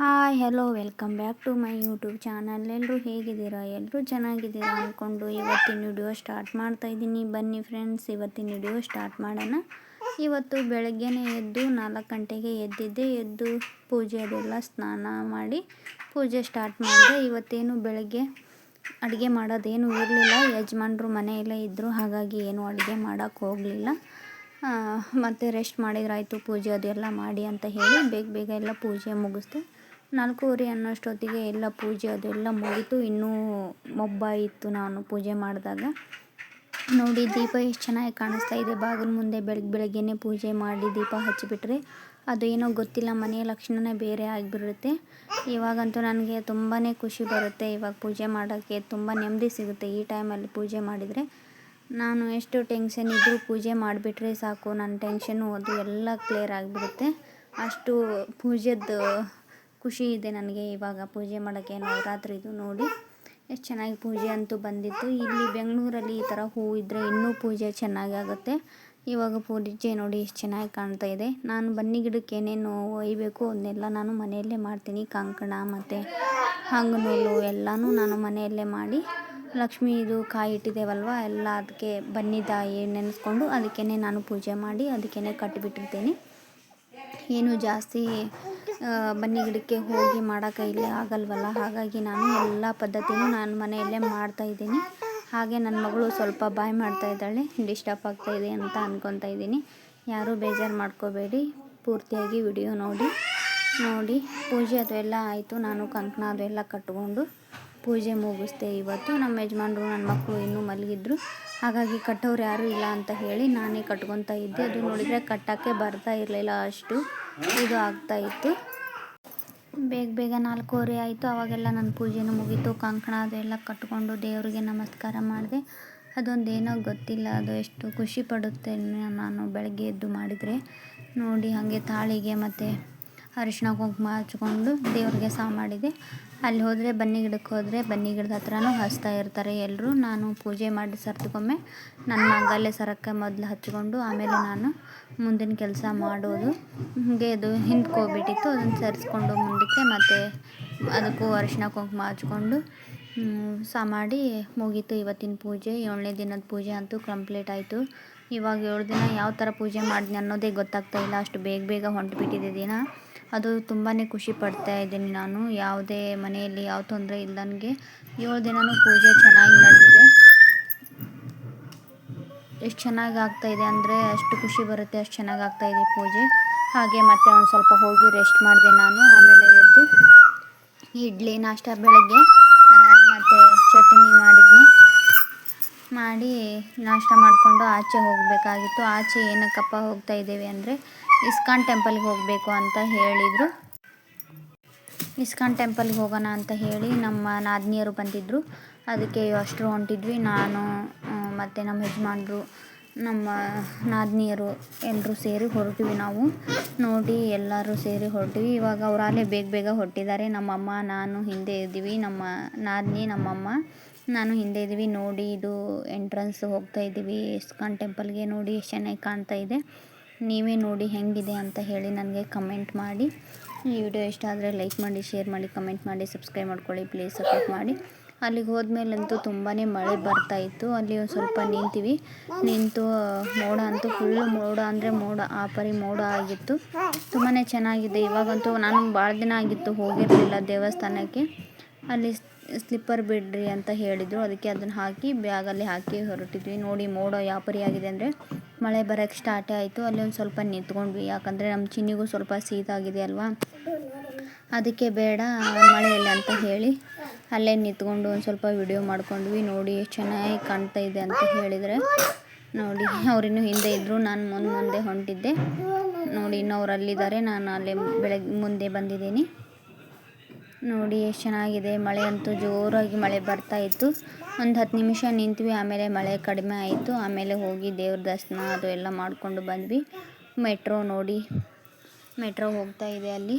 Hi hello welcome back to my YouTube channel ಎಲ್ಲರೂ ಹೇಗಿದ್ದೀರಾ? ಎಲ್ಲರೂ ಚೆನ್ನಾಗಿದ್ದೀರಾ ಅಂದ್ಕೊಂಡು ಇವತ್ತಿನ ವಿಡಿಯೋ ಸ್ಟಾರ್ಟ್ ಮಾಡ್ತಾ ಇದ್ದೀನಿ. ಬನ್ನಿ ಫ್ರೆಂಡ್ಸ್ ಇವತ್ತಿನ ವಿಡಿಯೋ ಸ್ಟಾರ್ಟ್ ಮಾಡೋಣ. ಇವತ್ತು ಬೆಳಗ್ಗೆನೇ ಎದ್ದು ನಾಲ್ಕು ಗಂಟೆಗೆ ಎದ್ದಿದ್ದೆ. ಎದ್ದು ಪೂಜೆ ಅದೆಲ್ಲ ಸ್ನಾನ ಮಾಡಿ ಪೂಜೆ ಸ್ಟಾರ್ಟ್ ಮಾಡಿದೆ. ಇವತ್ತೇನು ಬೆಳಗ್ಗೆ ಅಡುಗೆ ಮಾಡೋದೇನು ಇರಲಿಲ್ಲ. ಯಜಮಾನ್ರು ಮನೆಯಲ್ಲೇ ಇದ್ದರು ಹಾಗಾಗಿ ಏನು ಅಡುಗೆ ಮಾಡೋಕ್ಕೆ ಹೋಗಲಿಲ್ಲ. ಮತ್ತು ರೆಸ್ಟ್ ಮಾಡಿದ್ರಾಯಿತು ಪೂಜೆ ಅದೆಲ್ಲ ಮಾಡಿ ಅಂತ ಹೇಳಿ ಬೇಗ ಬೇಗ ಎಲ್ಲ ಪೂಜೆ ಮುಗಿಸ್ದೆ. ನಾಲ್ಕೂವರೆ ಅನ್ನೋಷ್ಟೊತ್ತಿಗೆ ಎಲ್ಲ ಪೂಜೆ ಅದೆಲ್ಲ ಮುಗೀತು. ಇನ್ನೂ ಮೊಬ್ಬ ಇತ್ತು ನಾನು ಪೂಜೆ ಮಾಡಿದಾಗ. ನೋಡಿ, ದೀಪ ಎಷ್ಟು ಚೆನ್ನಾಗಿ ಕಾಣಿಸ್ತಾ ಇದೆ. ಬಾಗಿಲು ಮುಂದೆ ಬೆಳಗ್ಗೆ ಬೆಳಗ್ಗೆನೆ ಪೂಜೆ ಮಾಡಿ ದೀಪ ಹಚ್ಚಿಬಿಟ್ರೆ ಅದು ಏನೋ ಗೊತ್ತಿಲ್ಲ, ಮನೆಯ ಲಕ್ಷಣನೇ ಬೇರೆ ಆಗಿಬಿಡುತ್ತೆ. ಇವಾಗಂತೂ ನನಗೆ ತುಂಬಾ ಖುಷಿ ಬರುತ್ತೆ ಇವಾಗ ಪೂಜೆ ಮಾಡೋಕ್ಕೆ. ತುಂಬ ನೆಮ್ಮದಿ ಸಿಗುತ್ತೆ ಈ ಟೈಮಲ್ಲಿ ಪೂಜೆ ಮಾಡಿದರೆ. ನಾನು ಎಷ್ಟು ಟೆನ್ಷನ್ ಇದ್ದರೂ ಪೂಜೆ ಮಾಡಿಬಿಟ್ರೆ ಸಾಕು. ನನ್ನ ಟೆನ್ಷನ್ನು ಅದು ಎಲ್ಲ ಕ್ಲಿಯರ್ ಆಗಿಬಿಡುತ್ತೆ. ಅಷ್ಟು ಪೂಜೆದ್ದು ಖುಷಿ ಇದೆ ನನಗೆ ಇವಾಗ ಪೂಜೆ ಮಾಡೋಕ್ಕೆ ನವರಾತ್ರಿದು ನೋಡಿ. ಎಷ್ಟು ಚೆನ್ನಾಗಿ ಪೂಜೆ ಅಂತೂ ಬಂದಿತ್ತು. ಇಲ್ಲಿ ಬೆಂಗಳೂರಲ್ಲಿ ಈ ಥರ ಹೂ ಇದ್ದರೆ ಇನ್ನೂ ಪೂಜೆ ಚೆನ್ನಾಗಿ ಆಗುತ್ತೆ. ಇವಾಗ ಪೂಜೆ ನೋಡಿ ಎಷ್ಟು ಚೆನ್ನಾಗಿ ಕಾಣ್ತಾ ಇದೆ. ನಾನು ಬನ್ನಿ ಗಿಡಕ್ಕೆ ಏನೇನು ಒಯ್ಯಬೇಕು ಅದನ್ನೆಲ್ಲ ನಾನು ಮನೆಯಲ್ಲೇ ಮಾಡ್ತೀನಿ. ಕಂಕಣ ಮತ್ತು ಹಂಗನೂಲು ಎಲ್ಲನೂ ನಾನು ಮನೆಯಲ್ಲೇ ಮಾಡಿ. ಲಕ್ಷ್ಮೀ ಇದು ಕಾಯಿ ಇಟ್ಟಿದ್ದೇವಲ್ವ? ಎಲ್ಲ ಅದಕ್ಕೆ ಬನ್ನಿದಾಯಿ ನೆನೆಸ್ಕೊಂಡು ಅದಕ್ಕೇ ನಾನು ಪೂಜೆ ಮಾಡಿ ಅದಕ್ಕೇ ಕಟ್ಟಿಬಿಟ್ಟಿರ್ತೀನಿ. ಏನು ಜಾಸ್ತಿ ಬನ್ನಿ ಗಿಡಕ್ಕೆ ಹೋಗಿ ಮಾಡೋಕೆ ಇಲ್ಲಿ ಆಗಲ್ವಲ್ಲ? ಹಾಗಾಗಿ ನಾನು ಎಲ್ಲ ಪದ್ಧತಿನೂ ನಾನು ಮನೆಯಲ್ಲೇ ಮಾಡ್ತಾಯಿದ್ದೀನಿ ಹಾಗೆ ನನ್ನ ಮಗಳು ಸ್ವಲ್ಪ ಬಾಯ್ ಮಾಡ್ತಾ ಇದ್ದಾಳೆ ಡಿಸ್ಟರ್ಬ್ ಆಗ್ತಾಯಿದೆ ಅಂತ ಅಂದ್ಕೊತಾ ಇದ್ದೀನಿ. ಯಾರೂ ಬೇಜಾರು ಮಾಡ್ಕೋಬೇಡಿ. ಪೂರ್ತಿಯಾಗಿ ವಿಡಿಯೋ ನೋಡಿ ನೋಡಿ. ಪೂಜೆ ಅದು ಎಲ್ಲ ಆಯಿತು. ನಾನು ಕಂಕಣ ಅದು ಎಲ್ಲ ಕಟ್ಕೊಂಡು ಪೂಜೆ ಮುಗಿಸ್ದೆ ಇವತ್ತು. ನಮ್ಮ ಯಜಮಾನ್ರು, ನನ್ನ ಮಕ್ಕಳು ಇನ್ನೂ ಮಲಗಿದ್ರು. ಹಾಗಾಗಿ ಕಟ್ಟೋರು ಯಾರೂ ಇಲ್ಲ ಅಂತ ಹೇಳಿ ನಾನೇ ಕಟ್ಕೊತಾ ಇದ್ದೆ. ಅದು ನೋಡಿದರೆ ಕಟ್ಟೋಕ್ಕೆ ಬರ್ತಾ ಇರಲಿಲ್ಲ ಅಷ್ಟು. ಇದು ಆಗ್ತಾ ಇತ್ತು. ಬೇಗ ಬೇಗ ನಾಲ್ಕೂವರೆ ಆಯಿತು. ಅವಾಗೆಲ್ಲ ನನ್ನ ಪೂಜೆನೂ ಮುಗೀತು. ಕಂಕಣ ಅದೆಲ್ಲ ಕಟ್ಕೊಂಡು ದೇವರಿಗೆ ನಮಸ್ಕಾರ ಮಾಡಿದೆ. ಅದೊಂದು ಏನೋ ಗೊತ್ತಿಲ್ಲ. ಅದು ಎಷ್ಟು ಖುಷಿ ಪಡುತ್ತೆ ನಾನು ಬೆಳಗ್ಗೆ ಎದ್ದು ಮಾಡಿದರೆ. ನೋಡಿ ಹಾಗೆ ತಾಳಿಗೆ ಮತ್ತು ಅರಿಶಿನ ಕುಂಕುಮ ಹಚ್ಕೊಂಡು ದೇವ್ರಿಗೆ ಸಹ ಮಾಡಿದೆ. ಅಲ್ಲಿ ಹೋದರೆ, ಬನ್ನಿ ಗಿಡಕ್ಕೆ ಹೋದರೆ, ಬನ್ನಿ ಗಿಡದ ಹತ್ರನೂ ಹಚ್ತಾ ಇರ್ತಾರೆ ಎಲ್ಲರೂ ನಾನು ಪೂಜೆ ಮಾಡಿ ಸರ್ತಿಗೊಮ್ಮೆ ನನ್ನ ಮಾಂಗಲ್ಯ ಸರಕ್ಕೆ ಮೊದಲು ಹಚ್ಕೊಂಡು ಆಮೇಲೆ ನಾನು ಮುಂದಿನ ಕೆಲಸ ಮಾಡೋದು. ಹೀಗೆ ಅದು ಹಿಂದ್ಕೋಗ್ಬಿಟ್ಟಿತ್ತು ಅದನ್ನು ಸರಿಸ್ಕೊಂಡು ಮುಂದಕ್ಕೆ ಮತ್ತು ಅದಕ್ಕೂ ಅರಿಶಿನ ಕುಂಕುಮ ಹಚ್ಕೊಂಡು ಸಹ ಮಾಡಿ ಮುಗೀತು ಇವತ್ತಿನ ಪೂಜೆ. ಏಳನೇ ದಿನದ ಪೂಜೆ ಅಂತೂ ಕಂಪ್ಲೀಟ್ ಆಯಿತು. ಇವಾಗ ಏಳು ದಿನ ಯಾವ ಥರ ಪೂಜೆ ಮಾಡಿದ್ನಿ ಅನ್ನೋದೇ ಗೊತ್ತಾಗ್ತಾ ಇಲ್ಲ. ಅಷ್ಟು ಬೇಗ ಬೇಗ ಹೊಂಟುಬಿಟ್ಟಿದೆ ದಿನ. ಅದು ತುಂಬಾ ಖುಷಿ ಪಡ್ತಾ ಇದ್ದೀನಿ ನಾನು. ಯಾವುದೇ ಮನೆಯಲ್ಲಿ ಯಾವ ತೊಂದರೆ ಇಲ್ಲ ನನಗೆ ಏಳು ದಿನವೂ ಪೂಜೆ ಚೆನ್ನಾಗಿ ನಡೆದಿದೆ. ಎಷ್ಟು ಚೆನ್ನಾಗಿ ಆಗ್ತಾಯಿದೆ ಅಂದರೆ ಅಷ್ಟು ಖುಷಿ ಬರುತ್ತೆ, ಅಷ್ಟು ಚೆನ್ನಾಗಿ ಆಗ್ತಾಯಿದೆ ಪೂಜೆ. ಹಾಗೆ ಮತ್ತೆ ಒಂದು ಸ್ವಲ್ಪ ಹೋಗಿ ರೆಸ್ಟ್ ಮಾಡಿದೆ ನಾನು. ಆಮೇಲೆ ಎದ್ದು ಇಡ್ಲಿ ನಾಷ್ಟ ಬೆಳಗ್ಗೆ ಮತ್ತು ಚಟ್ನಿ ಮಾಡಿದ್ನಿ. ಮಾಡಿ ನಾಷ್ಟ ಮಾಡಿಕೊಂಡು ಆಚೆ ಹೋಗಬೇಕಾಗಿತ್ತು. ಆಚೆ ಏನಕ್ಕಪ್ಪ ಹೋಗ್ತಾ ಇದ್ದೀವಿ ಅಂದರೆ ಇಸ್ಕಾನ್ ಟೆಂಪಲ್ಗೆ ಹೋಗಬೇಕು ಅಂತ ಹೇಳಿದರು. ಇಸ್ಕಾನ್ ಟೆಂಪಲ್ಗೆ ಹೋಗೋಣ ಅಂತ ಹೇಳಿ ನಮ್ಮ ನಾದಿನಿಯರು ಬಂದಿದ್ದರು ಅದಕ್ಕೆ ಅಷ್ಟರು ಹೊಂಟಿದ್ವಿ. ನಾನು ಮತ್ತು ನಮ್ಮ ಯಜಮಾನ್ರು, ನಮ್ಮ ನಾದಿನಿಯರು ಎಲ್ಲರೂ ಸೇರಿ ಹೊರಟಿವಿ ನಾವು. ನೋಡಿ ಎಲ್ಲರೂ ಸೇರಿ ಹೊರಟಿವಿ. ಇವಾಗ ಅವರಾಲೇ ಬೇಗ ಬೇಗ ಹೊರಟಿದ್ದಾರೆ. ನಮ್ಮಮ್ಮ, ನಾನು ಹಿಂದೆ ಇದ್ದೀವಿ. ನಮ್ಮ ನಾದಿನಿ, ನಮ್ಮಮ್ಮ, ನಾನು ಹಿಂದೆ ಇದ್ದೀವಿ. ನೋಡಿ ಇದು ಎಂಟ್ರೆನ್ಸ್ ಹೋಗ್ತಾ ಇದ್ದೀವಿ. ಇಸ್ಕಾನ್ ಟೆಂಪಲ್ಗೆ ನೋಡಿ ಎಷ್ಟು ಚೆನ್ನಾಗಿ ಕಾಣ್ತಾ ಇದೆ. ನೀವೇ ನೋಡಿ ಹೆಂಗಿದೆ ಅಂತ ಹೇಳಿ ನನಗೆ ಕಮೆಂಟ್ ಮಾಡಿ. ಈ ವಿಡಿಯೋ ಇಷ್ಟ ಆದರೆ ಲೈಕ್ ಮಾಡಿ ಶೇರ್ ಮಾಡಿ ಕಮೆಂಟ್ ಮಾಡಿ ಸಬ್ಸ್ಕ್ರೈಬ್ ಮಾಡ್ಕೊಳ್ಳಿ ಪ್ಲೀಸ್ ಸಪೋರ್ಟ್ ಮಾಡಿ. ಅಲ್ಲಿಗೆ ಹೋದ್ಮೇಲಂತೂ ತುಂಬಾ ಮಳೆ ಬರ್ತಾಯಿತ್ತು ಅಲ್ಲಿ ಒಂದು ಸ್ವಲ್ಪ ನಿಂತೀವಿ. ನಿಂತು ಮೋಡ ಅಂತೂ ಫುಲ್ಲು ಮೋಡ ಅಂದರೆ ಮೋಡ, ಆ ಪರಿ ಮೋಡ ಆಗಿತ್ತು. ತುಂಬಾ ಚೆನ್ನಾಗಿದೆ. ಇವಾಗಂತೂ ನಾನು ಭಾಳ ದಿನ ಆಗಿತ್ತು ಹೋಗಿರಲಿಲ್ಲ ದೇವಸ್ಥಾನಕ್ಕೆ. ಅಲ್ಲಿ ಸ್ಲಿಪ್ಪರ್ ಬಿಡ್ರಿ ಅಂತ ಹೇಳಿದರು. ಅದಕ್ಕೆ ಅದನ್ನು ಹಾಕಿ ಬ್ಯಾಗಲ್ಲಿ ಹಾಕಿ ಹೊರಟಿದ್ವಿ. ನೋಡಿ ಮೋಡ ಯಾವ ಪರಿ ಆಗಿದೆ ಅಂದರೆ ಮಳೆ ಬರೋಕ್ಕೆ ಸ್ಟಾರ್ಟೇ ಆಯಿತು. ಅಲ್ಲಿ ಒಂದು ಸ್ವಲ್ಪ ನಿಂತ್ಕೊಂಡ್ವಿ. ಯಾಕಂದರೆ ನಮ್ಮ ಚಿನ್ನಿಗೂ ಸ್ವಲ್ಪ ಸೀದಾಗಿದೆ ಅಲ್ವಾ? ಅದಕ್ಕೆ ಬೇಡ ಮಳೆಯಲ್ಲಿ ಅಂತ ಹೇಳಿ ಅಲ್ಲೇ ನಿಂತ್ಕೊಂಡು ಒಂದು ಸ್ವಲ್ಪ ವಿಡಿಯೋ ಮಾಡ್ಕೊಂಡ್ವಿ. ನೋಡಿ ಚೆನ್ನಾಗಿ ಕಾಣ್ತಾ ಇದೆ ಅಂತ ಹೇಳಿದರೆ. ನೋಡಿ ಅವರಿನ್ನೂ ಹಿಂದೆ ಇದ್ದರು ನಾನು ಮುಂದೆ ಮುಂದೆ ಹೊಂಟಿದ್ದೆ. ನೋಡಿ, ಇನ್ನು ಅವ್ರು ಅಲ್ಲಿದ್ದಾರೆ. ನಾನು ಅಲ್ಲೇ ಬೆಳಗ್ಗೆ ಮುಂದೆ ಬಂದಿದ್ದೀನಿ. ನೋಡಿ, ಎಷ್ಟು ಚೆನ್ನಾಗಿದೆ. ಮಳೆ ಅಂತೂ ಜೋರಾಗಿ ಮಳೆ ಬರ್ತಾ ಇತ್ತು. ಒಂದು ಹತ್ತು ನಿಮಿಷ ನಿಂತ್ವಿ, ಆಮೇಲೆ ಮಳೆ ಕಡಿಮೆ ಆಯಿತು. ಆಮೇಲೆ ಹೋಗಿ ದೇವ್ರ ದರ್ಶನ ಅದು ಎಲ್ಲ ಮಾಡಿಕೊಂಡು ಬಂದ್ವಿ. ಮೆಟ್ರೋ ನೋಡಿ, ಮೆಟ್ರೋ ಹೋಗ್ತಾ ಇದೆ ಅಲ್ಲಿ.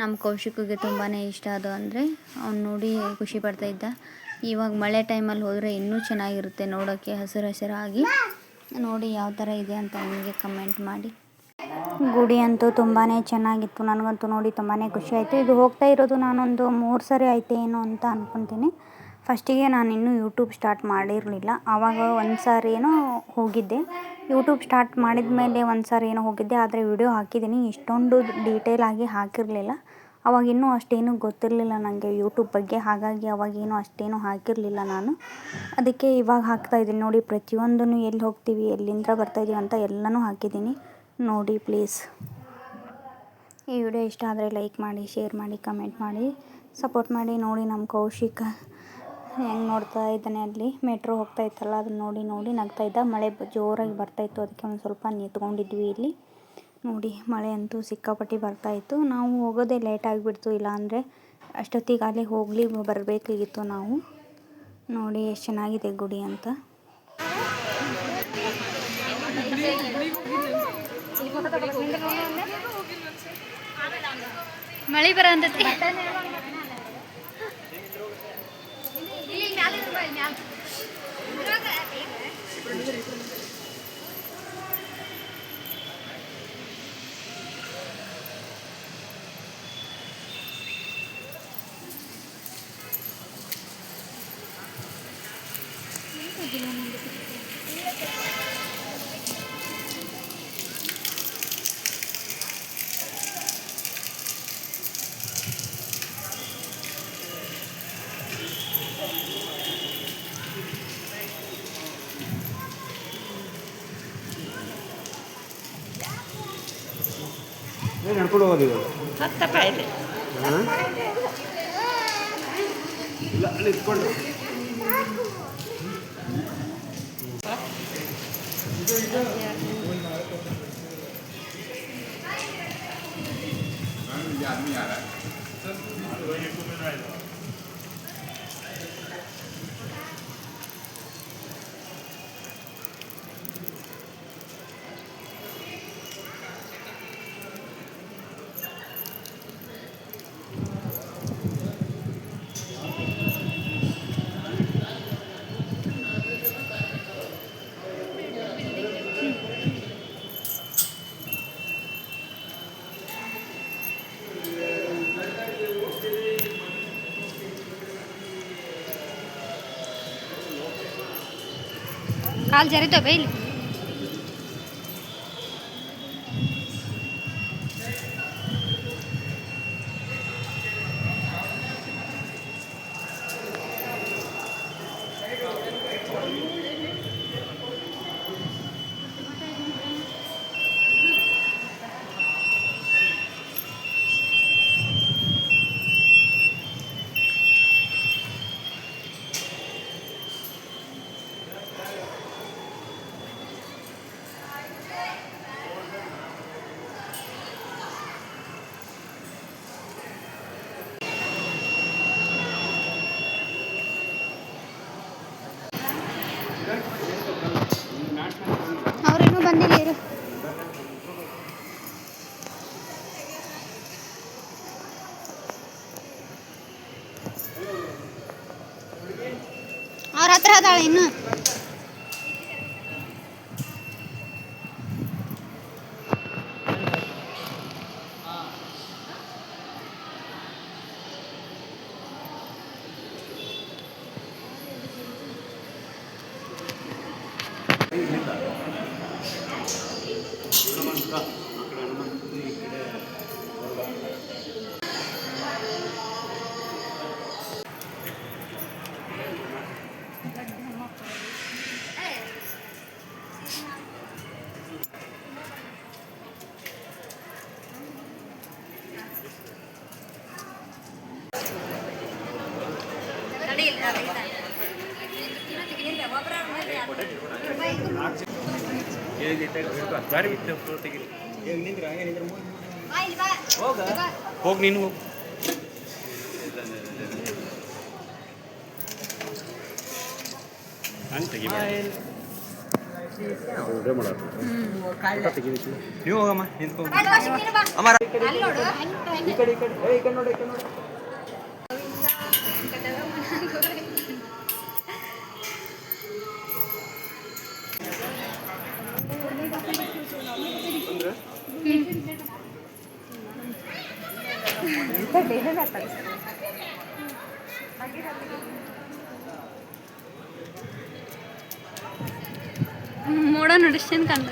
ನಮ್ಮ ಕೌಶಿಕಿಗೆ ತುಂಬಾ ಇಷ್ಟ ಅದು ಅಂದರೆ, ಅವ್ನು ನೋಡಿ ಖುಷಿ ಪಡ್ತಾ ಇದ್ದ. ಇವಾಗ ಮಳೆ ಟೈಮಲ್ಲಿ ಹೋದರೆ ಇನ್ನೂ ಚೆನ್ನಾಗಿರುತ್ತೆ ನೋಡೋಕ್ಕೆ ಹಸಿರು ಹಸಿರಾಗಿ. ನೋಡಿ, ಯಾವ ಥರ ಇದೆ ಅಂತ ನನಗೆ ಕಮೆಂಟ್ ಮಾಡಿ. ಗುಡಿ ಅಂತೂ ತುಂಬಾ ಚೆನ್ನಾಗಿತ್ತು. ನನಗಂತೂ ನೋಡಿ ತುಂಬಾ ಖುಷಿ ಆಯಿತು. ಇದು ಹೋಗ್ತಾ ಇರೋದು ನಾನೊಂದು ಮೂರು ಸರಿ ಆಯ್ತೇನೋ ಅಂತ ಅಂದ್ಕೊತೀನಿ ಫಸ್ಟಿಗೆ ನಾನು ಇನ್ನೂ ಯೂಟ್ಯೂಬ್ ಸ್ಟಾರ್ಟ್ ಮಾಡಿರಲಿಲ್ಲ. ಆವಾಗ ಒಂದು ಸಾರಿ ಏನೋ ಹೋಗಿದ್ದೆ. ಯೂಟ್ಯೂಬ್ ಸ್ಟಾರ್ಟ್ ಮಾಡಿದ ಮೇಲೆ ಒಂದು ಸಾರಿ ಏನೋ ಹೋಗಿದ್ದೆ. ಆದರೆ ವಿಡಿಯೋ ಹಾಕಿದ್ದೀನಿ. ಇಷ್ಟೊಂದು ಡೀಟೇಲ್ ಆಗಿ ಹಾಕಿರಲಿಲ್ಲ. ಅವಾಗ ಇನ್ನೂ ಅಷ್ಟೇನು ಗೊತ್ತಿರಲಿಲ್ಲ ನನಗೆ ಯೂಟ್ಯೂಬ್ ಬಗ್ಗೆ. ಹಾಗಾಗಿ ಅವಾಗೇನು ಅಷ್ಟೇನು ಹಾಕಿರಲಿಲ್ಲ ನಾನು. ಅದಕ್ಕೆ ಇವಾಗ ಹಾಕ್ತಾಯಿದ್ದೀನಿ ನೋಡಿ, ಪ್ರತಿಯೊಂದನ್ನು ಎಲ್ಲಿ ಹೋಗ್ತೀವಿ, ಎಲ್ಲಿಂದ ಬರ್ತಾಯಿದ್ದೀವಿ ಅಂತ ಎಲ್ಲನೂ ಹಾಕಿದ್ದೀನಿ. ನೋಡಿ ಪ್ಲೀಸ್. ಈ ವಿಡಿಯೋ ಇಷ್ಟ ಆದರೆ ಲೈಕ್ ಮಾಡಿ, ಶೇರ್ ಮಾಡಿ, ಕಮೆಂಟ್ ಮಾಡಿ, ಸಪೋರ್ಟ್ ಮಾಡಿ. ನೋಡಿ ನಮ್ಮ ಕೌಶಿಕ ಹೆಂಗೆ ನೋಡ್ತಾ ಇದ್ದಾನೆ ಅಲ್ಲಿ. ಮೆಟ್ರೋ ಹೋಗ್ತಾ ಇತ್ತಲ್ಲ, ಅದನ್ನ ನೋಡಿ ನೋಡಿ ನಗ್ತಾ ಇದ್ದ. ಮಳೆ ಜೋರಾಗಿ ಬರ್ತಾಯಿತ್ತು ಅದಕ್ಕೆ ಒಂದು ಸ್ವಲ್ಪ ನಿಂತ್ಕೊಂಡಿದ್ವಿ ಇಲ್ಲಿ. ನೋಡಿ, ಮಳೆ ಅಂತೂ ಸಿಕ್ಕಾಪಟ್ಟಿ ಬರ್ತಾಯಿತ್ತು ನಾವು ಹೋಗೋದೇ ಲೇಟ್ ಆಗಿಬಿಡ್ತು ಇಲ್ಲಾಂದರೆ ಅಷ್ಟೊತ್ತಿಗೆ ಅಲ್ಲಿ ಹೋಗಲಿ ಬರಬೇಕಾಗಿತ್ತು ನಾವು. ನೋಡಿ, ಎಷ್ಟು ಚೆನ್ನಾಗಿದೆ ಗುಡಿ ಅಂತ. ಮಳಿ ಬರ ಅಂತೈತಿ ಏನು ನಡ್ಕೊಂಡು ಹೋಗೋದು ಇವಾಗ ಹತ್ತಪ್ಪ ಇದೆ ಹಾಂ ಇಲ್ಲ ಅಲ್ಲಿ ಇಟ್ಕೊಂಡು ಕಾಲು కాలు జరితో బయలు 大林呢 ಹೋಗಿ ನೀನು ಹೋಗಿ. ಹಂಗೆ ತೆಗಿಬೇಡ ನೀವು ಹೋಗಮ್ಮ ನಿಂತ್ಕೊಂಡು ಅಮ್ಮ ಈ ಕಡೆ ಈ ಕಡೆ ಈ ಕಡೆ ನೋಡಿ ಈ ಕಡೆ ನೋಡಿ. ಮೋಡ ನೋಡಿಸ್ತೇನೆ ಕಂಡ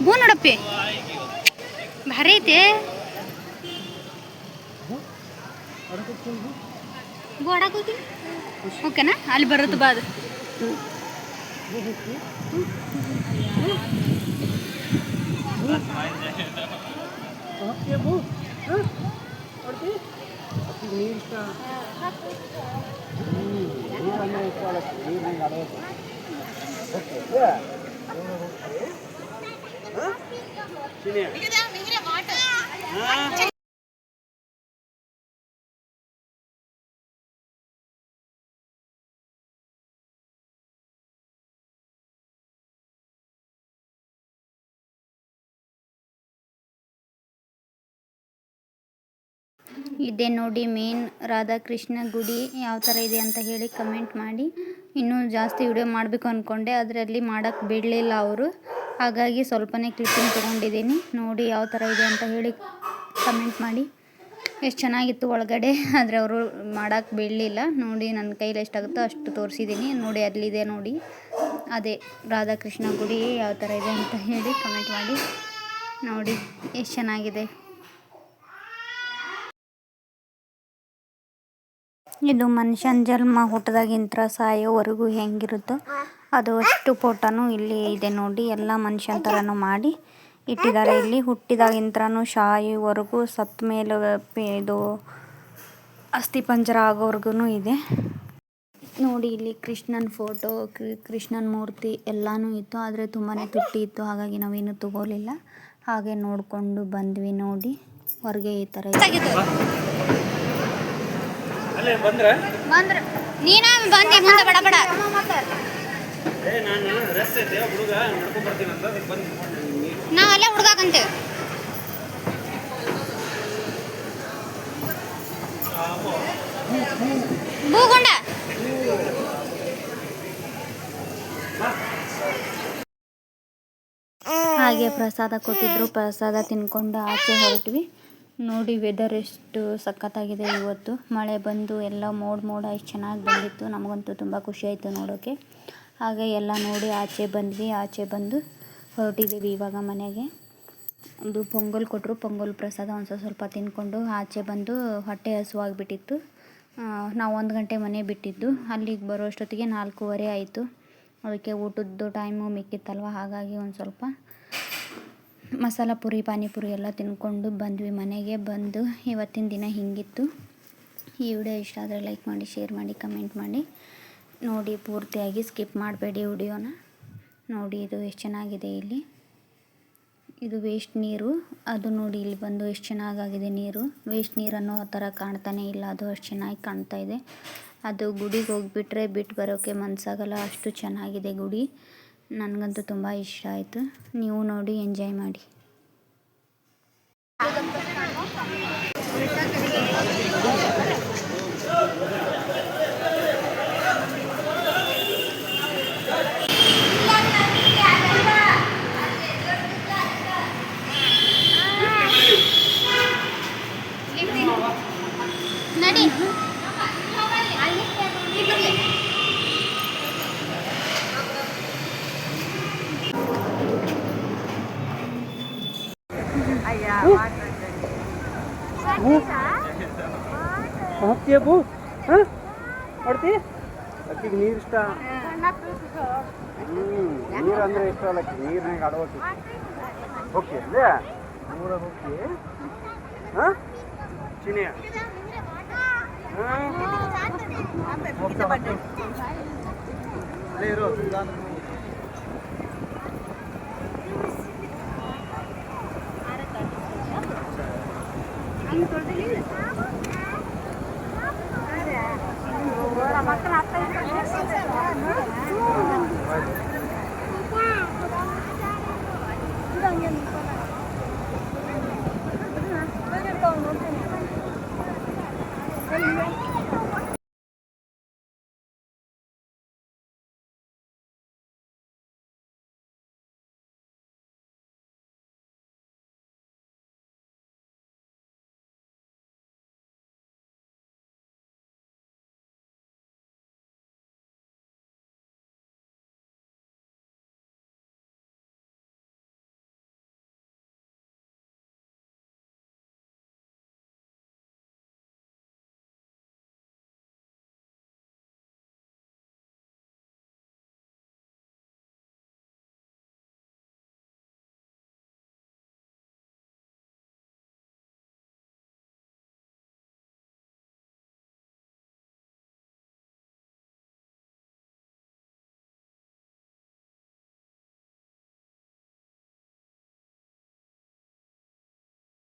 ಹೂ ನೋಡಪ್ಪಿ ಭಾರಿ ಐತಿ ಗೋಡಾಕ್ ಹೋಗಿ ಓಕೆನಾ ಅಲ್ಲಿ ಬರುತ್ತೆ ಬಾ ಅದು ಇದೆ ನೋಡಿ ಮೇನ್ ರಾಧಾಕೃಷ್ಣ ಗುಡಿ ಯಾವ ಥರ ಇದೆ ಅಂತ ಹೇಳಿ ಕಮೆಂಟ್ ಮಾಡಿ. ಇನ್ನೂ ಜಾಸ್ತಿ ವಿಡಿಯೋ ಮಾಡಬೇಕು ಅಂದ್ಕೊಂಡೆ ಅದರಲ್ಲಿ ಮಾಡೋಕ್ಕೆ ಬಿಡಲಿಲ್ಲ ಅವರು. ಹಾಗಾಗಿ ಸ್ವಲ್ಪನೇ ಕ್ಲಿಪ್ಪಿಂಗ್ ತೊಗೊಂಡಿದ್ದೀನಿ. ನೋಡಿ ಯಾವ ಥರ ಇದೆ ಅಂತ ಹೇಳಿ ಕಮೆಂಟ್ ಮಾಡಿ. ಎಷ್ಟು ಚೆನ್ನಾಗಿತ್ತು ಒಳಗಡೆ. ಆದರೆ ಅವರು ಮಾಡೋಕ್ಕೆ ಬೀಳಲಿಲ್ಲ ನೋಡಿ ನನ್ನ ಕೈಲಿ ಎಷ್ಟಾಗುತ್ತೋ ಅಷ್ಟು ತೋರಿಸಿದ್ದೀನಿ ನೋಡಿ ಅಲ್ಲಿದೆ ನೋಡಿ. ಅದೇ ರಾಧಾಕೃಷ್ಣ ಗುಡಿ ಯಾವ ಥರ ಇದೆ ಅಂತ ಹೇಳಿ ಕಮೆಂಟ್ ಮಾಡಿ. ನೋಡಿ ಎಷ್ಟು ಚೆನ್ನಾಗಿದೆ. ಇದು ಮನುಷ್ಯನ ಜನ್ಮ ಹುಟ್ಟದಾಗಿಂತ ಸಾಯೋವರೆಗೂ ಹೆಂಗಿರುತ್ತೋ. ಅದು ಅಷ್ಟು ಫೋಟೋನು ಇಲ್ಲಿ ಇದೆ ನೋಡಿ. ಎಲ್ಲ ಮನುಷ್ಯನ ತರನು ಮಾಡಿ ಇಟ್ಟಿದ್ದಾರೆ. ಇಲ್ಲಿ ಹುಟ್ಟಿದಾಗಿಂತ್ರನು ಶಾಯಿವರೆಗೂ ಸತ್ ಮೇಲೆ ಇದು ಇದು ಅಸ್ಥಿಪಂಜರ ಆಗೋವರೆಗೂ ಇದೆ. ನೋಡಿ ಇಲ್ಲಿ ಕೃಷ್ಣನ್ ಫೋಟೋ ಕೃಷ್ಣನ ಮೂರ್ತಿ ಎಲ್ಲಾನು ಇತ್ತು. ಆದರೆ ತುಂಬಾ ತುಟ್ಟಿ ಇತ್ತು. ಹಾಗಾಗಿ ನಾವೇನು ತಗೋಲಿಲ್ಲ. ಹಾಗೆ ನೋಡಿಕೊಂಡು ಬಂದ್ವಿ ನೋಡಿ. ಹೊರಗೆ ಈ ಥರ ಬಂದ್ರೆ? ಬಂದ್ರ. ನೀನ ಬಂದಿ. ಮುಂದೆ ಬಡ ಬಡ. ನಾವ್ ಅಲ್ಲೇ ಹುಡ್ಗಾಕಂತೇವೆ ಭೂಗುಂಡ. ಹಾಗೆ ಪ್ರಸಾದ ಕೊಟ್ಟಿದ್ರು ಪ್ರಸಾದ ತಿನ್ಕೊಂಡು ಆಚೆ ಹೊರಟ್ವಿ. ನೋಡಿ ವೆದರ್ ಎಷ್ಟು ಸಖತ್ತಾಗಿದೆ ಇವತ್ತು. ಮಳೆ ಬಂದು ಎಲ್ಲ ಮೋಡ ಮೋಡ ಎಷ್ಟು ಚೆನ್ನಾಗಿ ಬಂದಿತ್ತು. ನಮಗಂತೂ ತುಂಬ ಖುಷಿ ಆಯಿತು ನೋಡೋಕ್ಕೆ ಹಾಗೆ ಎಲ್ಲ ನೋಡಿ ಆಚೆ ಬಂದ್ವಿ. ಆಚೆ ಬಂದು ಹೊರಟಿದ್ದೀವಿ ಇವಾಗ ಮನೆಗೆ. ಒಂದು ಪೊಂಗಲ್ ಕೊಟ್ಟರು ಪೊಂಗಲ್ ಪ್ರಸಾದ ಒಂದು ಸ್ವಲ್ಪ ತಿನ್ಕೊಂಡು ಆಚೆ ಬಂದು ಹೊಟ್ಟೆ ಹಸುವಾಗಿಬಿಟ್ಟಿತ್ತು. ನಾವು ಒಂದು ಗಂಟೆ ಮನೆ ಬಿಟ್ಟಿದ್ದು. ಅಲ್ಲಿಗೆ ಬರೋಷ್ಟೊತ್ತಿಗೆ ನಾಲ್ಕೂವರೆ ಆಯಿತು. ಅದಕ್ಕೆ ಊಟದ್ದು ಟೈಮು ಮಿಕ್ಕಿತ್ತಲ್ವ? ಹಾಗಾಗಿ ಒಂದು ಸ್ವಲ್ಪ ಮಸಾಲ ಪುರಿ, ಪಾನಿಪುರಿ ಎಲ್ಲ ತಿನ್ಕೊಂಡು ಬಂದ್ವಿ ಮನೆಗೆ. ಬಂದು ಇವತ್ತಿನ ದಿನ ಹಿಂಗಿತ್ತು. ಈ ವಿಡಿಯೋ ಇಷ್ಟ ಆದರೆ ಲೈಕ್ ಮಾಡಿ ಶೇರ್ ಮಾಡಿ ಕಮೆಂಟ್ ಮಾಡಿ. ನೋಡಿ, ಪೂರ್ತಿಯಾಗಿ ಸ್ಕಿಪ್ ಮಾಡಬೇಡಿ ವಿಡಿಯೋನ ನೋಡಿ, ಇದು ಎಷ್ಟು ಚೆನ್ನಾಗಿದೆ ಇಲ್ಲಿ. ಇದು ವೇಸ್ಟ್ ನೀರು. ಅದು ನೋಡಿ, ಇಲ್ಲಿ ಬಂದು ಎಷ್ಟು ಚೆನ್ನಾಗಾಗಿದೆ ನೀರು. ವೇಸ್ಟ್ ನೀರು ಅನ್ನೋ ಥರ ಕಾಣ್ತಾನೆ ಇಲ್ಲ. ಅದು ಅಷ್ಟು ಚೆನ್ನಾಗಿ ಕಾಣ್ತಾ ಇದೆ. ಅದು ಗುಡಿಗೆ ಹೋಗಿಬಿಟ್ರೆ ಬಿಟ್ಟು ಬರೋಕ್ಕೆ ಮನಸ್ಸಾಗಲ್ಲ ಅಷ್ಟು ಚೆನ್ನಾಗಿದೆ ಗುಡಿ. ನನಗಂತೂ ತುಂಬ ಇಷ್ಟ ಆಯಿತು. ನೀವು ನೋಡಿ ಎಂಜಾಯ್ ಮಾಡಿ ನಡಿ ಹೋಗ್ತೀಯ ಬೂ ಹಾಂ ಹೊಡ್ತಿ ಅಕ್ಕಿಗೆ ನೀರು ಇಷ್ಟ ಹ್ಞೂ ನೀರು ಅಂದರೆ ಇಷ್ಟ ಅಲ್ಲ ಅಕ್ಕಿ ನೀರಿನಾಗ ಆಡೋಕೆ ಹೋಗ್ತಿ ಅಲ್ಲೇ ಊರ ಹೋಗ್ತಿ ಹಾಂ ಚಿನಿಯ ಹಾಂ ಹೋಗ್ತಾ ಅಲ್ಲೇ ಇರು